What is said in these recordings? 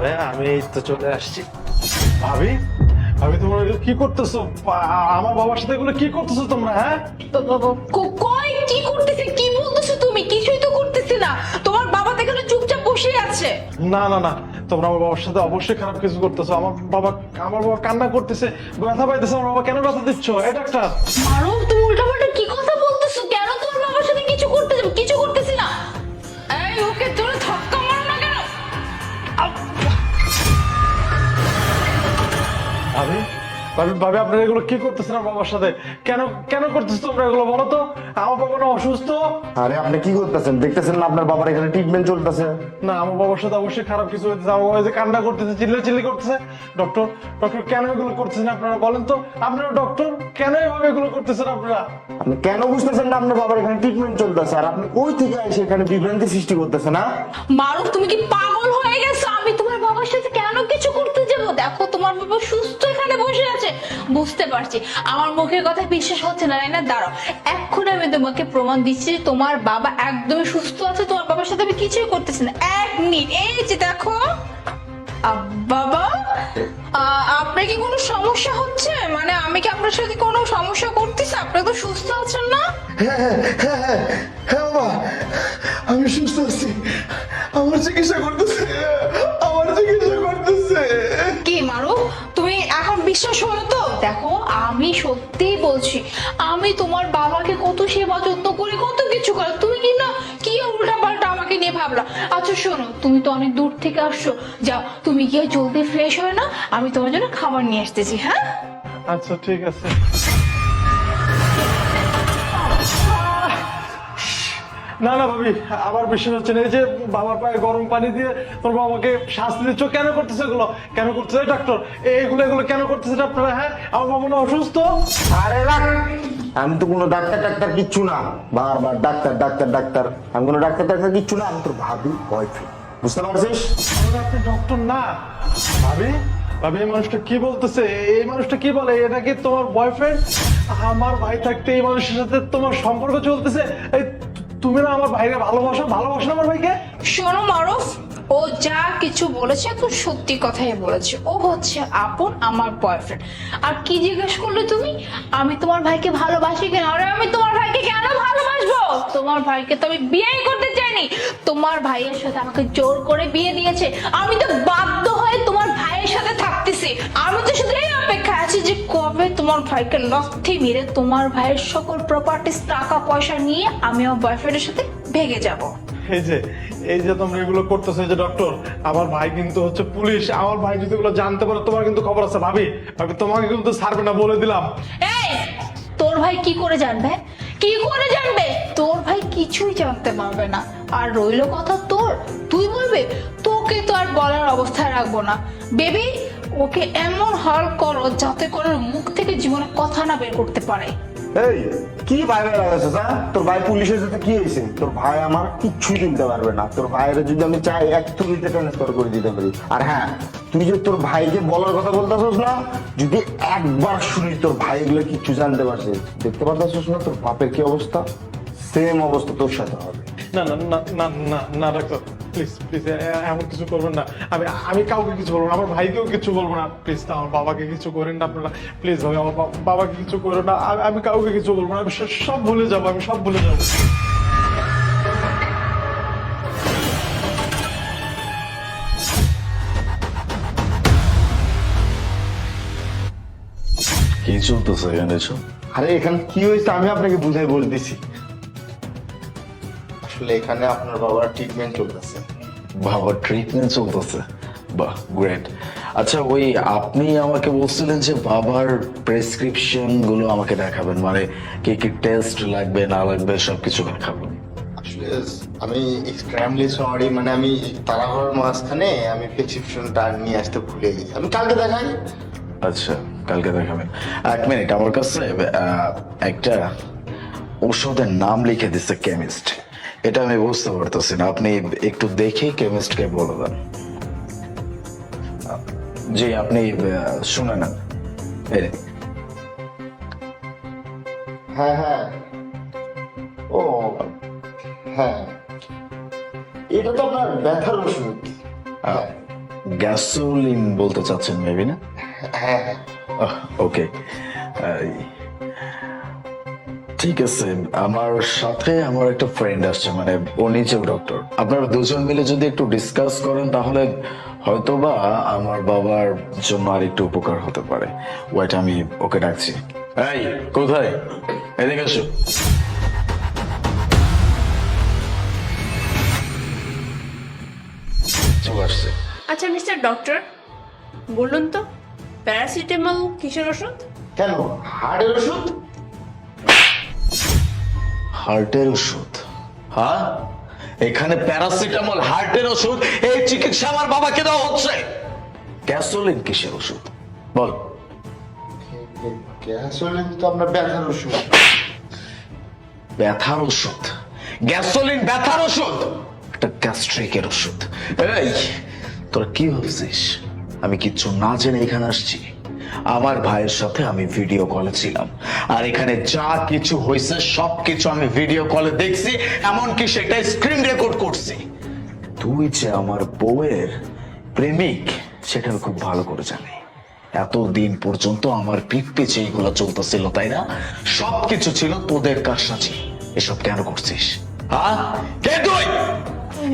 ভাই আমি এই তো চলে আসছি। ভাবি ভাবি তোমরা এগুলো কি করতেছো? আমার বাবার সাথে এগুলো কি করতেছো তোমরা হ্যাঁ? কই? কি করতেছে? কি বলতেছো তুমি? কিছুই তো করতেছি না। তোমার বাবা তো এখানে চুপচাপ বসে আছে। না না না তোমরা আমার বাবার সাথে অবশ্যই খারাপ কিছু করতেছো। আমার বাবা আমার বাবা কান্না করতেছে ব্যথা পাইতেছে আমার বাবা কেন ব্যথা দিচ্ছ? এটা একটা মারো তুমি উল্টাপাল্টা কি কথা বলতেছো? কেন তোমার বাবার সাথে কিছু করতে কিছু করতেছি? ভাবি ভাবি আপনারা এগুলো কি করতেছেন আমার বাবার সাথে? কেন কেন করতেছো তোমরা এগুলো বলো তো? আমার বাবা না অসুস্থ। আরে আপনি কি করতেছেন? দেখতেছেন না আপনার বাবার এখানে ট্রিটমেন্ট চলতেছে? না আমার বাবার সাথে অবশ্যই খারাপ কিছু হয়েছে আমার বাবা যে কান্না করতেছে চিল্লা চিল্লি করতেছে। ডক্টর ডক্টর কেন এগুলো করতেছেন আপনারা বলেন তো? আপনারা ডক্টর কেন এভাবে এগুলো করতেছেন আপনারা? আপনি কেন বুঝতেছেন না আপনার বাবার এখানে ট্রিটমেন্ট চলতেছে? আর আপনি ওই থেকে এসে এখানে বিভ্রান্তি সৃষ্টি করতেছেন না মারুফ তুমি কি পাগল হয়ে গেছো? আমি তোমার বাবার সাথে কেন কিছু করতে যাব? দেখো তোমার বাবা সুস্থ এখানে বসে আছে। বুঝতে পারছি। আমার মুখের কথা বিশ্বাস হচ্ছে না তাই না এখন আমি তোমাকে প্রমাণ দিচ্ছি যে তোমার বাবা একদমই সুস্থ আছে, তোমার বাবার সাথে আমি কিছুই করতেছি না। এক মিনিট, এই যে দেখো। বাবা আপনার কি কোনো সমস্যা হচ্ছে? মানে আমি কি আপনার সাথে কোনো সমস্যা করতেছি? আপনি তো সুস্থ আছেন না? হ্যাঁ বাবা, আমি সুস্থ আছি। আমার চিকিৎসা করতেছে। বিশ্বাস শোনো তো? দেখো, আমি সত্যিই বলছি, আমি তোমার বাবাকে কত সেবা যত্ন করি, কত কিছু করে। তুমি কি না, কি উল্টা পাল্টা আমাকে নিয়ে ভাবলা? আচ্ছা শোনো, তুমি তো অনেক দূর থেকে আসছো। যাও, তুমি গিয়ে জলদি ফ্রেশ হয়ে না আমি তোমার জন্য খাবার নিয়ে আসতেছি হ্যাঁ? আচ্ছা ঠিক আছে। না না ভাবি আবার বিশ্বাস হচ্ছে না এই যে বাবার পায়ে গরম পানি দিয়ে তোর বাবাকে শাস্তি দিচ্ছ কেন করতেছে এগুলো? কেন করতেছে? ডাক্তার এইগুলো এগুলো কেন করতেছে আপনারা হ্যাঁ? আমার বাবা না অসুস্থ। আরে রাখ আমি তো কোনো ডাক্তার ডাক্তার কিচ্ছু না। বারবার ডাক্তার ডাক্তার ডাক্তার। আমি কোনো ডাক্তার ডাক্তার কিচ্ছু না আমি তোর ভাবি বয়ফ্রেন্ড বুঝতে পারছিস? আপনি ডক্টর না। ভাবি ভাবি এই মানুষটা কি বলতেছে? এই মানুষটা কি বলে? এটা কি তোমার বয়ফ্রেন্ড আমার ভাই থাকতে এই মানুষের সাথে তোমার সম্পর্ক চলতেছে? এই তুমি না আমার ভাইকে ভালোবাসো ভালোবাসো আমার ভাইকে? শোনো মারুফ, ও যা কিছু বলেছে তো সত্যি কথাই বলেছে। ও হচ্ছে আপন আমার বয়ফ্রেন্ড আর কি জিজ্ঞেস করলে তুমি? আমি তোমার ভাইকে ভালোবাসি কেন? আরে আমি তোমার ভাইকে কেন ভালোবাসবো? তোমার ভাইকে তো আমি বিয়ে করতে চাইনি। তোমার ভাইয়ের সাথে আমাকে জোর করে বিয়ে দিয়েছে। আমি তো বাধ্য হয়ে তোমার ভাইয়ের সাথে থাকতেছি। আমি তো শুধু আছি যে কবে তোমার ভাইকে লক্ষ্যে মেরে তোমার ভাইয়ের সকল প্রপার্টিস টাকা পয়সা নিয়ে আমি আমার বয়ফ্রেন্ডের সাথে ভেগে যাব। এই যে এই যে তোমরা এগুলো করতেছো যে ডক্টর আমার ভাই কিন্তু হচ্ছে পুলিশ আমার ভাই যদি এগুলো জানতে পারে তোমার কিন্তু খবর আছে ভাবি ভাবি তোমাকে কিন্তু ছাড়বে না বলে দিলাম। এই তোর ভাই কি করে জানবে? কি করে জানবে? তোর ভাই কিছুই জানতে পারবে না। আর রইল কথা তোর। তুই বলবে তোকে তো আর বলার অবস্থায় রাখব না। বেবি ওকে এমন হাল করো যাতে করে মুখ থেকে জীবনে কথা না বের করতে পারে। এই, কি ভাই ভাই লাগাচ্ছ হ্যাঁ তোর ভাই পুলিশের সাথে কি হয়েছে? তোর ভাই আমার কিচ্ছুই কিনতে পারবে না। তোর ভাইয়ের যদি আমি চাই, এক তুলিতে ট্রান্সফার করে দিতে পারি। আর হ্যাঁ তুই যে তোর ভাইকে বলার কথা বলতেছস না, যদি একবার শুনি তোর ভাই এগুলো কিচ্ছু জানতে পারছিস দেখতে পারতেছস না তোর বাপের কি অবস্থা? সেম অবস্থা তোর সাথে হবে। না না না না না না ডাক্তার প্লিজ প্লিজ এমন কিছু করবেন না। আমি আমি কাউকে কিছু বলব না আমার ভাইকেও কিছু বলব না। প্লিজ আমার বাবাকে কিছু করেন না আপনারা। প্লিজ ভাই আমার বাবাকে কিছু করেন না। আমি- আমি কাউকে কিছু বলব না আমি সব- সব ভুলে যাব আমি সব ভুলে যাব। কি চলতেছে এখানে? আরে এখানে কি হয়েছে আমি আপনাকে বুঝাই বলতেছি আসলে এখানে আপনার বাবার ট্রিটমেন্ট চলতেছে। বাবার ট্রিটমেন্ট চলতেছে? বাহ গ্রেট আচ্ছা ওই আপনি আমাকে বলছিলেন যে বাবার প্রেসক্রিপশনগুলো আমাকে দেখাবেন মানে কি কি টেস্ট লাগবে না লাগবে সবকিছু দেখাবেন আসলে আমি এক্সট্রিমলি সরি মানে আমি তাড়াহুড়োর মাঝখানে আমি প্রেসক্রিপশনটা নিয়ে আসতে ভুলে গেছি। আমি কালকে দেখাই। আচ্ছা কালকে দেখাবেন। এক মিনিট আমার কাছে একটা ওষুধের নাম লিখে দিচ্ছে কেমিস্ট এটা আমি বুঝতে পারতেছি না। আপনি একটু দেখে কেমিস্টকে বলে দেন। জি আপনি শুনে নেন। হ্যাঁ হ্যাঁ। ও হ্যাঁ। এটা তো আপনার ব্যথার ওষুধ। হ্যাঁ। গ্যাসোলিন বলতে চাচ্ছেন মেবি না? হ্যাঁ ওকে। ঠিক আছে আমার সাথে আমার একটা ফ্রেন্ড আসছে মানে ও নিজেও ডক্টর আপনারা দুজন মিলে যদি একটু ডিসকাস করেন তাহলে হয়তোবা আমার বাবার জন্য আর একটু উপকার হতে পারে। ওয়াইট আমি ওকে ডাকছি। এই কোথায়? এদিকে আসছে। আচ্ছা মিস্টার ডক্টর বলুন তো প্যারাসিটামল কিসের ওষুধ? কেন? হার্টের ওষুধ? হার্টের ওষুধ। হ্যাঁ? এখানে প্যারাসিটামল হার্টের ওষুধ এই চিকিৎসা আমার বাবাকে দেওয়া হচ্ছে। গ্যাসোলিন কিসের ওষুধ? বল। গ্যাসোলিন তো আপনার ব্যথার ওষুধ। ব্যথার ওষুধ। গ্যাসোলিন ব্যথার ওষুধ। একটা গ্যাস্ট্রিকের ওষুধ। এই তোরা কি ভাবছিস? আমি কিচ্ছু না জেনে এখানে আসছি। আমার ভাইয়ের সাথে আমি ভিডিও কলে ছিলাম। আর এখানে যা কিছু হয়েছে, সব কিছু আমি ভিডিও কলে দেখছি, এমনকি সেটা স্ক্রিন রেকর্ড করছি। তুই যে আমার বউয়ের প্রেমিক, সেটা খুব ভালো করে জানি। এতদিন পর্যন্ত আমার পিঠ পিছে এইগুলো চলতেছিল, তাই না? সবকিছু ছিল তোদের কারসাজি এসব কেন করছিস? হ্যাঁ? কে তুই?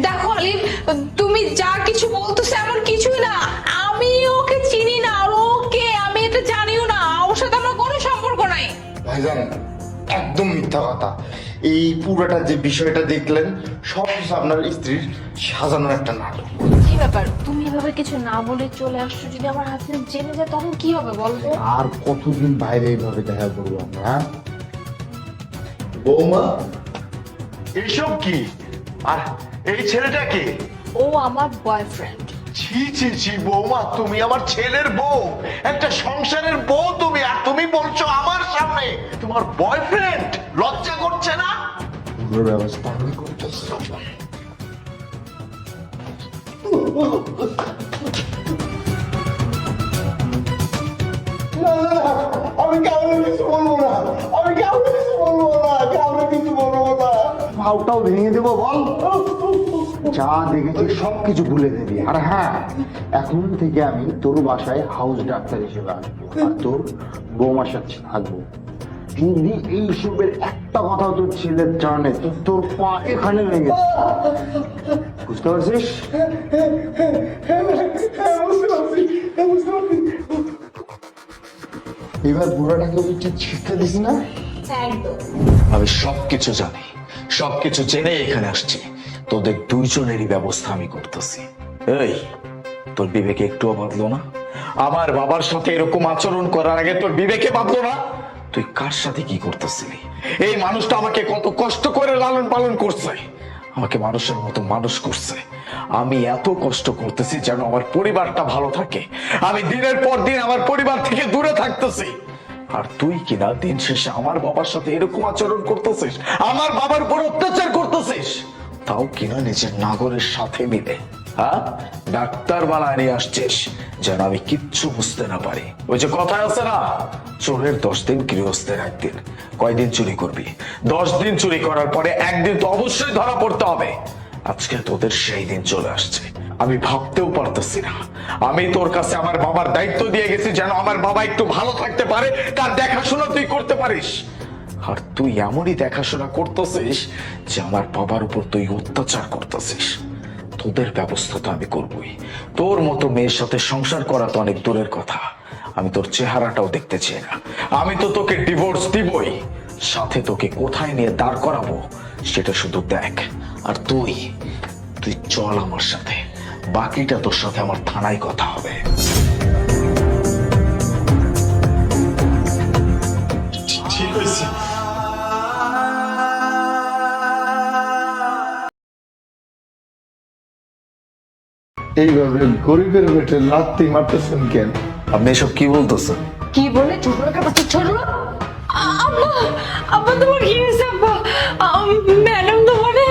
দেখো আলিফ, তুমি যা কিছু বলতেছো এমন কিছুই না। আমি ওকে চিনি না। ভাইজান একদম মিথ্যা কথা। এই পুরোটা যে বিষয়টা দেখলেন সব কিছু আপনার স্ত্রীর সাজানোর একটা নাটক। কি ব্যাপার? তুমি এভাবে কিছু না বলে চলে আসছো যদি আমার হাজবেন্ড জেনে যায় তখন কি হবে বলব আর কতদিন বাইরে এইভাবে দেখা করব আমরা হ্যাঁ? বৌমা এসব কি? আর এই ছেলেটা কে? ও আমার বয়ফ্রেন্ড ছি ছি ছি বৌমা তুমি আমার ছেলের বউ। একটা সংসারের বউ তুমি আর তুমি বলছো আমার সামনে তোমার বয়ফ্রেন্ড লজ্জা করছে না? পুরো ব্যবস্থা আমি করতেছি। আমি কাউকে কিছু বলব না। আমি কাউকে কিছু বলব না কাউকে কিছু বলব না। ভাবটাও ভেঙে দেবো বল। যা দেখেছি সব কিছু ভুলে দিবি আর হ্যাঁ এখন থেকে আমি তোর বাসায় হাউস ডাক্তার হিসেবে আসব আর তোর বৌমার সাথে থাকব। যদি এইসবের একটা কথা তোর ছেলের জানে তো তোর পা এখানে যাবে। বুঝতে পারছিস? এবার বুড়াটাকে দিস না? আমি সবকিছু জানি সবকিছু জেনে এখানে আসছি। তোদের দুইজনেরই ব্যবস্থা আমি করতেছি। এই, তোর বিবেকে একটুও বাঁধলো না? আমার বাবার সাথে এরকম আচরণ করার আগে তোর বিবেকে বাঁধলো না? তুই কার সাথে কি করতেছিলি? এই মানুষটা আমাকে কত কষ্ট করে লালন পালন করছে। আমাকে মানুষের মতো মানুষ করছে। আমি এত কষ্ট করতেছি যেন আমার পরিবারটা ভালো থাকে। আমি দিনের পর দিন আমার পরিবার থেকে দূরে থাকতেছি। আর তুই কিনা দিন শেষে আমার বাবার সাথে এরকম আচরণ করতেছিস? আমার বাবার উপর অত্যাচার করতেছিস? তাও কিনা নিজের নাগরের সাথে মিলে। হ্যাঁ? ডাক্তার বানায় নিয়ে আসছিস যেন আমি কিচ্ছু বুঝতে না পারি। ওই যে কথা আছে না, চোরের দশ দিন গৃহস্থের একদিন। কয়দিন চুরি করবি? দশ দিন চুরি করার পরে একদিন তো অবশ্যই ধরা পড়তে হবে। আজকে তোদের সেই দিন চলে আসছে। আমি ভাবতেও পারতেছি না। আমি তোর কাছে আমার বাবার দায়িত্ব দিয়ে গেছি যেন আমার বাবা একটু ভালো থাকতে পারে, তার দেখাশোনা তুই করতে পারিস। আর তুই এমনই দেখাশোনা করতেছিস যে আমার বাবার উপর তুই অত্যাচার করতেছিস। তোদের ব্যবস্থা তো আমি করবই। তোর মতো মেয়ের সাথে সংসার করা তো অনেক দূরের কথা। আমি তোর চেহারাটাও দেখতে চাই না। আমি তো তোকে ডিভোর্স দিবই। সাথে তোকে কোথায় নিয়ে দাঁড় করাবো সেটা শুধু দেখ। আর তুই তুই চল আমার সাথে। বাকিটা তোর সাথে আমার থানায় কথা হবে। এইভাবে গরিবের পেটে লাত্তি মারতেছেন কেন? আপনি এসব কি বলতেছেন? কি বলে? ছোট লোকের বাচ্চা ছোট। আব্বা আব্বা তোমার কি হয়েছে আব্বা? ম্যাডাম তোমারে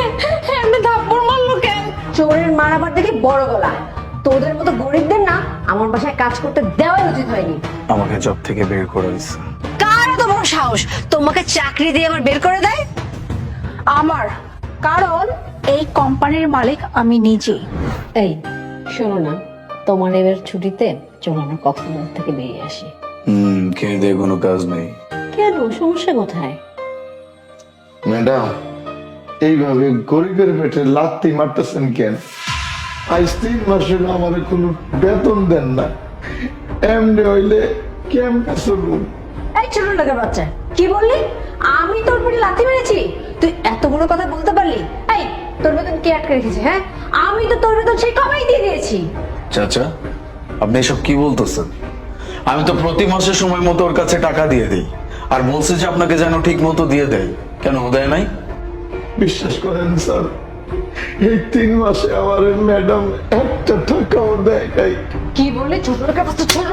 এমনি থাপ্পড় মারলো কেন? চোরের মারাবার দেখে বড় গলা। তোদের মতো গরিবদের না আমার বাসায় কাজ করতে দেওয়াই উচিত হয়নি। আমাকে জব থেকে বের করে দিচ্ছে কার তো বড় সাহস? তোমাকে চাকরি দিয়ে আমার বের করে দেয়? আমার কারণ এই কোম্পানির মালিক আমি নিজে এই শোনো না তোমার এবার ছুটিতে চলো আমরা কক্সবাজার থেকে বেরিয়ে আসি। হুম খেয়ে দিয়ে কোনো কাজ নেই। কেন? সমস্যা কোথায়? ম্যাডাম এইভাবে গরিবের পেটে লাত্তি মারতেছেন কেন? আজ তিন মাসের আমার কোনো বেতন দেন না। এমনি হইলে কেমনে চলুন এই ছোট লোকের বাচ্চা কি বললি? আমি তোর পেটে লাথি মেরেছি? তুই এত বড় কথা বলতে পারলি? এই তোর বেতন কে আটকে রেখেছে হ্যাঁ? আমি তো তোর বেতন সেই কমাই দিয়ে দিয়েছি। চাচা আপনি এসব কি বলতেছেন? আমি তো প্রতি মাসে সময় মতো ওর কাছে টাকা দিয়ে দিই। আর বলছে যে আপনাকে যেন ঠিক মতো দিয়ে দেয়। কেন দেয় নাই? বিশ্বাস করেন স্যার এই তিন মাসে আমার ম্যাডাম একটা টাকাও দেয় নাই। কি বললি? ছোট লোকের বাচ্চা ছোট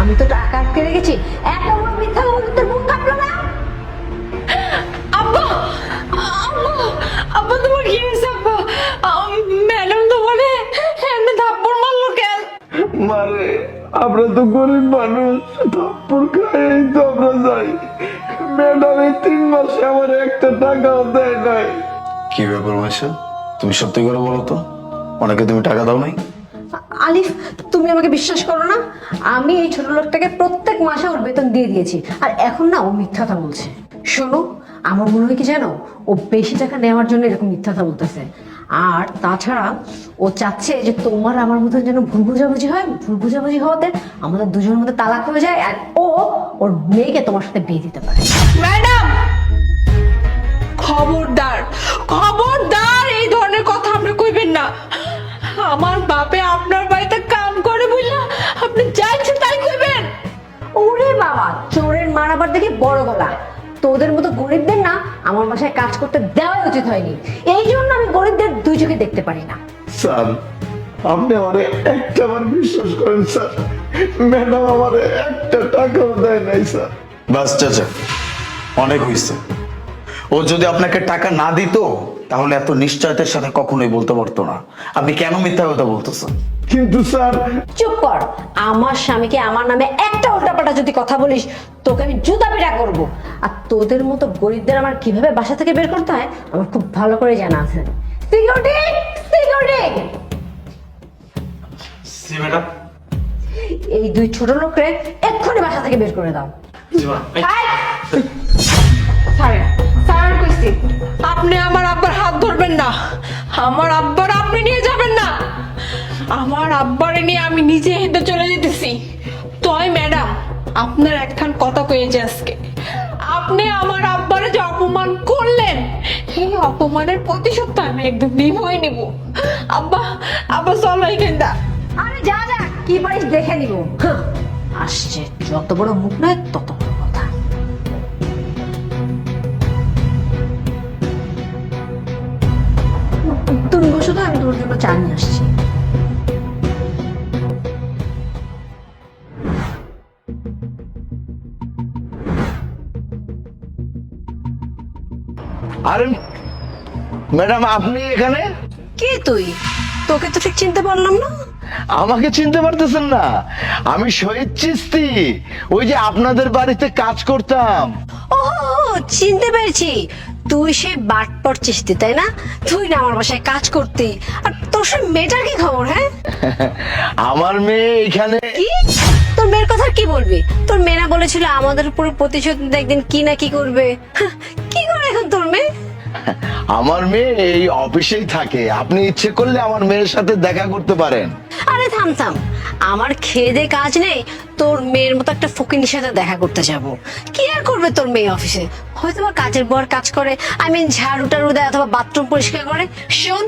আমি তো টাকা আটকে রেখেছি। এত বড় মিথ্যা তোমার কি হয়েছে আব্বা ম্যাডাম তোমারে এমনি থাপ্পড় মারলো কেন মারে আমরা তো গরিব মানুষ থাপ্পড় খাই তো আমরা যাই। ম্যাডাম এই তিন মাসে আমার একটা টাকাও দেয় নাই। কি ব্যাপার মাসা তুমি সত্যি করে বলো তো অনেকে তুমি টাকা দাও নাই? আলিফ তুমি আমাকে বিশ্বাস করো না? আমি এই ছোট লোকটাকে প্রত্যেক মাসে ওর বেতন দিয়ে দিয়েছি আর এখন না ও মিথ্যাটা বলছে। শোনো আমার মনে হয় কি জানো? ও বেশি টাকা নেওয়ার জন্য এরকম মিথ্যাটা বলতেছে। আর তাছাড়া ও চাচ্ছে যে তোমার আমার মধ্যে যেন ভুল বোঝাবুঝি হয় ভুল বোঝাবুঝি হওয়াতে আমাদের দুজনের মধ্যে তালাক হয়ে যায় আর ও ওর মেয়েকে তোমার সাথে বিয়ে দিতে পারে। ম্যাডাম! খবরদার। খবরদার এই ধরনের কথা আপনি কইবেন না। আমার বাপে আপনার বাড়িতে কাম করে বুঝলা? আপনি যা ইচ্ছে তাই কইবেন। ওরে বাবা চোরের মারাবার দেখে বড় গলা। তোদের মতো গরিবদের না আমার বাসায় কাজ করতে দেওয়াই উচিত হয়নি। এই জন্য আমি গরিবদের দুই চোখে দেখতে পারি না। স্যার আপনি আমার একটা বার বিশ্বাস করেন স্যার। ম্যাডাম আমার একটা টাকাও দেয় নাই স্যার। বাস চাচা অনেক হয়েছে ও যদি আপনাকে টাকা না দিত তাহলে এত নিশ্চয়তার সাথে কখনোই বলতে পারতো না। আপনি কেন মিথ্যা কথা বলতেছেন? কিন্তু স্যার চুপ কর। আমার স্বামীকে আমার নামে একটা উল্টাপাল্টা যদি কথা বলিস তোকে আমি জুতা পিটা করব। আর তোদের মতো গরিবদের আমার কীভাবে বাসা থেকে বের করতে হয় আমার খুব ভালো করে জানা আছে। Security security ji madam. এই দুই ছোট লোকরে এক্ষুনি বাসা থেকে বের করে দাও। স্যার স্যার কইছি। আমার আব্বার আপনি নিয়ে যাবেন না। আমার আব্বারে নিয়ে আমি নিজে হেঁটে চলে যেতেছি। তয় ম্যাডাম আপনার একখান কথা কয়েছে আজকে। আপনি আমার আব্বারে যে অপমান করলেন এই অপমানের প্রতিশোধ আমি একদম নিবই নিব। আব্বা আব্বা চলো এখানটা আরে যা যা কি পারিস দেখে নিব। আসছে যত বড় মুখ নয় তত বড়। আমি জন্য চা নিয়ে আসছি। আরে ম্যাডাম আপনি এখানে? কে তুই? তোকে তো ঠিক চিনতে পারলাম না। আমাকে চিনতে পারতেছেন না। আমি শহীদ চিস্তি ওই যে আপনাদের বাড়িতে কাজ করতাম। ও চিনতে পেরেছি। তুই সেই বাটপর তুই তাই না? তুই না আমার বাসায় কাজ করতি। আর তোর সে মেয়েটার কি খবর হ্যাঁ? আমার মেয়ে এখানে কি? তোর মেয়ের কথা কি বলবি? তোর মেয়ে না বলেছিল আমাদের উপর প্রতিশোধ একদিন কি না কি করবে? কি আমার মেয়ে এই অফিসেই থাকে। আপনি ইচ্ছে করলে আমার মেয়ের সাথে দেখা করতে পারেন। আরে থাম থাম। আমার খেয়ে দে কাজ নেই, তোর মেয়ের মতো একটা ফকিনের সাথে দেখা করতে যাব। কি আর করবে তোর মেয়ে অফিসে? হয়তো বা কাজের বর কাজ করে আই মিন ঝাড়ু টাড়ু দেয় অথবা বাথরুম পরিষ্কার করে। শোন,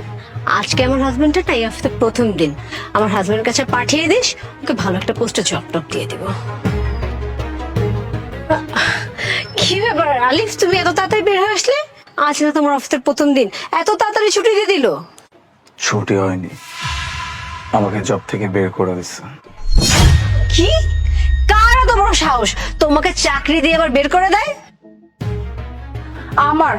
আজকে আমার হাজবেন্ডের এই অফিসে প্রথম দিন। আমার হাজবেন্ডের কাছে পাঠিয়ে দিস, ওকে ভালো একটা পোস্টে জব টব দিয়ে দিব। কি ব্যাপার, আলিফ, তুমি এত তাড়াতাড়ি বের হয়ে আসলে? আজ না তোমার অফিসের প্রথম দিন। এত তাড়াতাড়ি ছুটি দিয়ে দিল? ছুটি হয়নি। আমাকে জব থেকে বের করে দিচ্ছে কি? কার এত বড় সাহস? তোমাকে চাকরি দিয়ে আবার বের করে দেয়? আমার।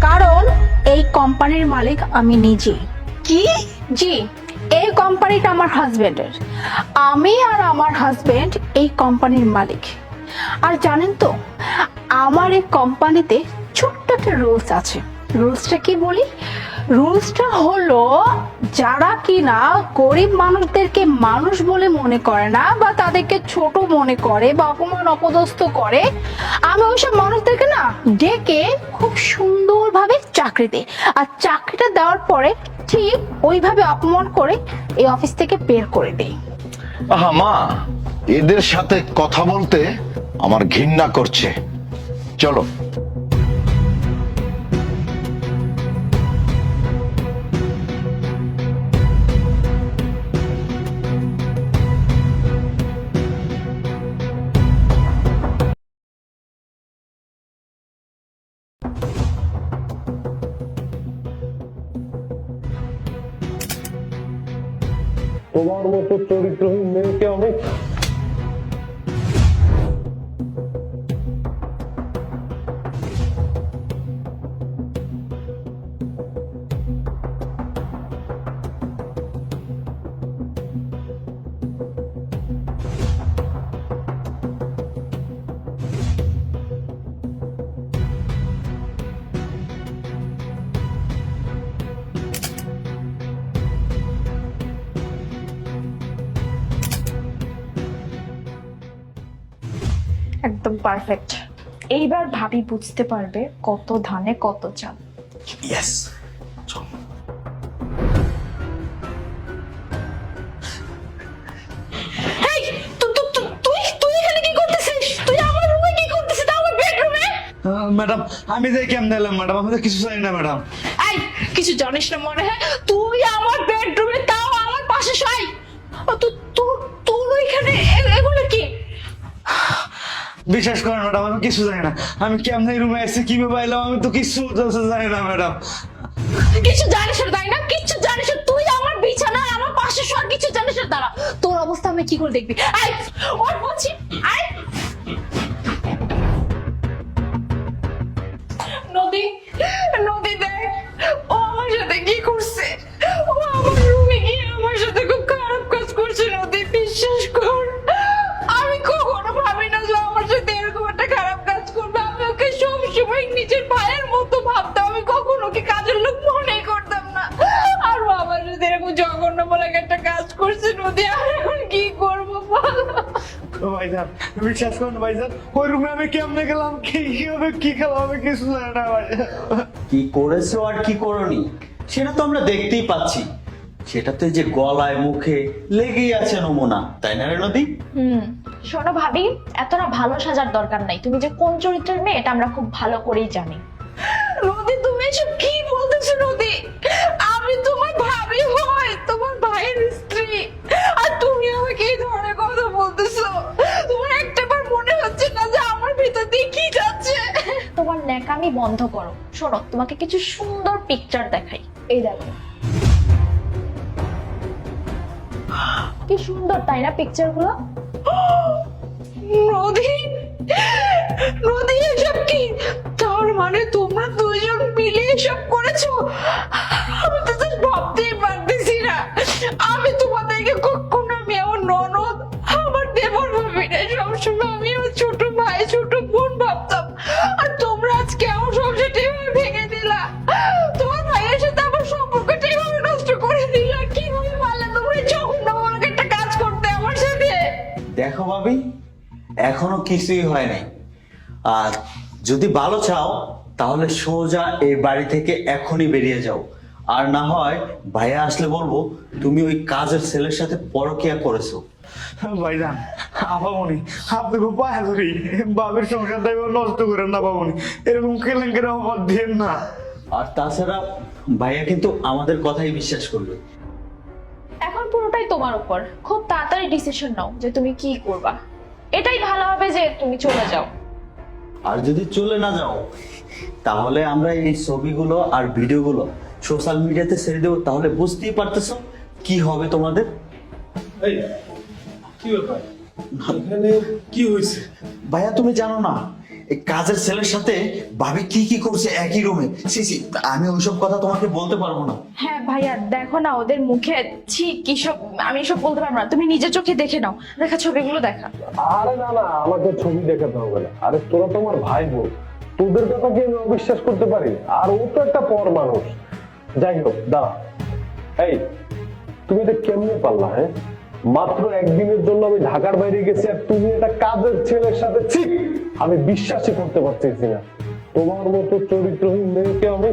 কারণ এই কোম্পানির মালিক আমি নিজে। কি? জি এই কোম্পানিটা আমার হাজবেন্ডের। আমি আর আমার হাজবেন্ড এই কোম্পানির মালিক। আর জানেন তো আমার এই কোম্পানিতে ছোট্ট একটা রুলস আছে। রুলসটা কি বলি? রুলসটা হলো, যারা কিনা গরিব মানুষদেরকে মানুষ বলে মনে করে না বা তাদেরকে ছোট মনে করে বা অপমান অপদস্থ করে, আমি ওইসব মানুষদেরকে না ডেকে খুব সুন্দরভাবে চাকরি দিই। আর চাকরিটা দেওয়ার পরে ঠিক ওইভাবে অপমান করে এই অফিস থেকে বের করে দিই। আহা মা, এদের সাথে কথা বলতে আমার ঘৃণা করছে। চলো তোমার মতো চরিত্রহীন মেয়েকে আমি পারফেক্ট এইবার ভাবি বুঝতে পারবে কত ধানে কত চাল। ইয়েস এই তু- তু- তু- তুই তুই কি করতেছিস? তুই আমার কি করতেছিস? ম্যাডাম আমি যাই কেমন এলাম ম্যাডাম? আমি তো কিছু জানি না ম্যাডাম। এই কিছু জানিস না মনে? হয় তুই আমার বেডরুমে তাও আমার পাশে শাই তো তোর তোর ওইখানে এ- এগুলো কি বিশ্বাস করেন ম্যাডাম, আমি কিছু জানি না। আমি কেমন রুমে এসে কীভাবে এলাম আমি তো কিছু জানি না, ম্যাডাম। কিছু জানিস তাই না? কিছু জানিস তুই আমার বিছানায়, আমার পাশে কিছু জানিস দাঁড়া। তোর অবস্থা আমি কি করে দেখবি? আই ওর বলছি আই নদী নদী দেখ, ও আমার সাথে কি করছে? ও আমার রুমে গিয়ে আমার সাথে খুব খারাপ কাজ করছে, নদী, বিশ্বাস কর। করছে নদী আমি এখন কি করব বল? ভাইজান বিশ্বাস করেন ভাইজান ওই রুমে আমি কেমনে গেলাম? কি কীভাবে কি খেলাম আমি কিছু জানি না ভাইজান। কি করেছ আর কি করনি? সেটা তো আমরা দেখতেই পাচ্ছি। সেটা তো এই যে গলায় মুখে লেগেই আছে নমুনা তাই না রে নদী? হুম। শোনো ভাবি এতটা ভালো সাজার দরকার নাই। তুমি যে কোন চরিত্রের মেয়ে এটা আমরা খুব ভালো করেই জানি। নদী তুমি এসব কি বলতেছো নদী আমি তোমার ভাবি হই তোমার ভাইয়ের স্ত্রী। আর তুমি আমাকে এই ধরনের কথা বলতেছো। তোমার একটাবার মনে হচ্ছে না যে আমার ভিতর দিয়ে কি যাচ্ছে। তোমার ন্যাকামি বন্ধ করো। শোনো তোমাকে কিছু সুন্দর পিকচার দেখাই। এই দেখো। কি সুন্দর তাই না পিকচারগুলো? নদী নদী এসব কি? মানে তোমরা দুজন মিলে এসব করেছ? আমি তো ভাবতেই পারতেছি না। আমি তোমাদেরকে কখনো, আমি আমার ননদ, আমার দেবর ভাবি না। সবসময় আমি আমার ছোট ভাই, ছোট বোন ভাবতাম। আর তোমরা আজকে আমার সংসারটা এভাবে ভেঙে দিলা। তোমার ভাইয়ের সাথে আমার সম্পর্কটা এভাবে নষ্ট করে দিলা। কীভাবে পারলে তোমরা আমাকে একটা কাজ করতে আমার সাথে? দেখো ভাবি, এখনও কিছুই হয় নাই। আর যদি ভালো চাও তাহলে সোজা এই বাড়ি থেকে এখনই বেরিয়ে যাও। আর না হয় ভাইয়া আসলে বলব তুমি ওই কাজের ছেলের সাথে পরকিয়া করেছ। ভাইজান আপামনি আপনি খুব পায়ে ধরি বাবের সংসারটা এবার নষ্ট করেন না বাবুনি এরকম কেলেঙ্কের আমার দিন না? আর তাছাড়া ভাইয়া কিন্তু আমাদের কথাই বিশ্বাস করবে। এখন পুরোটাই তোমার উপর। খুব তাড়াতাড়ি ডিসিশন নাও যে তুমি কি করবা। এটাই ভালো হবে যে তুমি চলে যাও। আর যদি চলে না যাও তাহলে আমরা এই ছবিগুলো আর ভিডিওগুলো সোশ্যাল মিডিয়াতে ছেড়ে দেবো। তাহলে বুঝতেই পারতেছো কি হবে তোমাদের? এই কি ব্যাপার? এখানে কি হয়েছে? ভাইয়া তুমি জানো না এই কাজের ছেলের সাথে ভাবি কি কি করছে একই রুমে? সি সি আমি ওইসব কথা তোমাকে বলতে পারব না। হ্যাঁ ভাইয়া দেখো না ওদের মুখে ছি কি সব আমি সব বলতে পারব না। তুমি নিজের চোখে দেখে নাও দেখা ছবিগুলো দেখা। আরে না না আমাকে ছবি দেখাতে হবে না। আরে তোরা তো আমার ভাই বোন। তোদের কথা কি আমি অবিশ্বাস করতে পারি? আর ও তো একটা পর মানুষ। যাই হোক দাঁড়া। এই তুমি এটা কেমনে পারলা হ্যাঁ? মাত্র একদিনের জন্য আমি ঢাকার বাইরে গেছি আর তুমি একটা কাজের ছেলের সাথে ঠিক আমি বিশ্বাসই করতে পারতেছি না। তোমার মতো চরিত্রহীন মেয়েকে আমি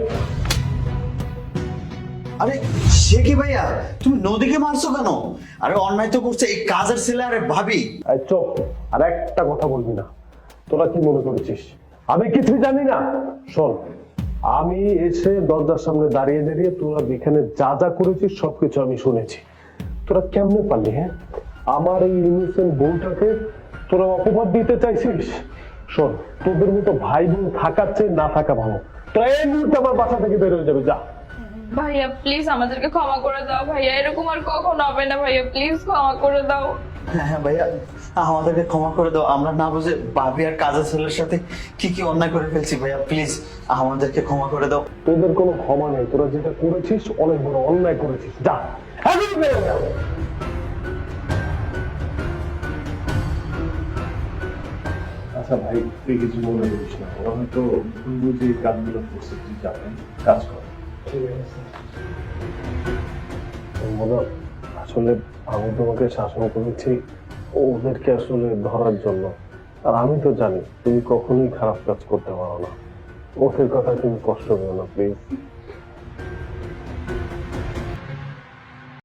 আরে সে কি ভাইয়া? তুমি নদীকে মারছো কেন? আরে অন্যায় তো করছে এই কাজের ছেলে আরে ভাবি। চোখ আর একটা কথা বলবি না। তোরা কি মনে করেছিস? আমি কিছুই জানি না। শোন আমি এসে দরজার সামনে দাঁড়িয়ে দাঁড়িয়ে তোরা এখানে যা যা করেছিস সবকিছু আমি শুনেছি। তোরা কেমনে পারলি হ্যাঁ? আমার এই ইনোসেন্ট বউটাকে তোরা অপবাদ দিতে চাইছিস? শোন তোদের মতো ভাই বোন থাকার চেয়ে না থাকা ভালো। তোরা এই মুহূর্তে আমার বাসা থেকে বের হয়ে যাবে যা। ভাইয়া প্লিজ আমাদেরকে ক্ষমা করে দাও ভাইয়া। এরকম আর কখনো হবে না ভাইয়া। প্লিজ ক্ষমা করে দাও। হ্যাঁ হ্যাঁ ভাইয়া আমাদেরকে ক্ষমা করে দাও। আমরা না বুঝে ভাবি আর কাজের ছেলের সাথে কি কি অন্যায় করে ফেলছি ভাইয়া। প্লিজ আমাদেরকে ক্ষমা করে দাও। তোদের কোনো ক্ষমা নেই। তোরা যেটা করেছিস অনেক বড় অন্যায় করেছিস। যা। আচ্ছা ভাই তুই কিছু মনে করিস না। ওরা হয়তো ভুল বুঝে কাজগুলো করছে তুই যাবেন কাজ কর। আসলে আমি তোমাকে শাসন করেছি ওদেরকে আসলে ধরার জন্য। আর আমি তো জানি তুমি কখনোই খারাপ কাজ করতে পারো না। ওদের কথা তুমি কষ্ট পেও না প্লিজ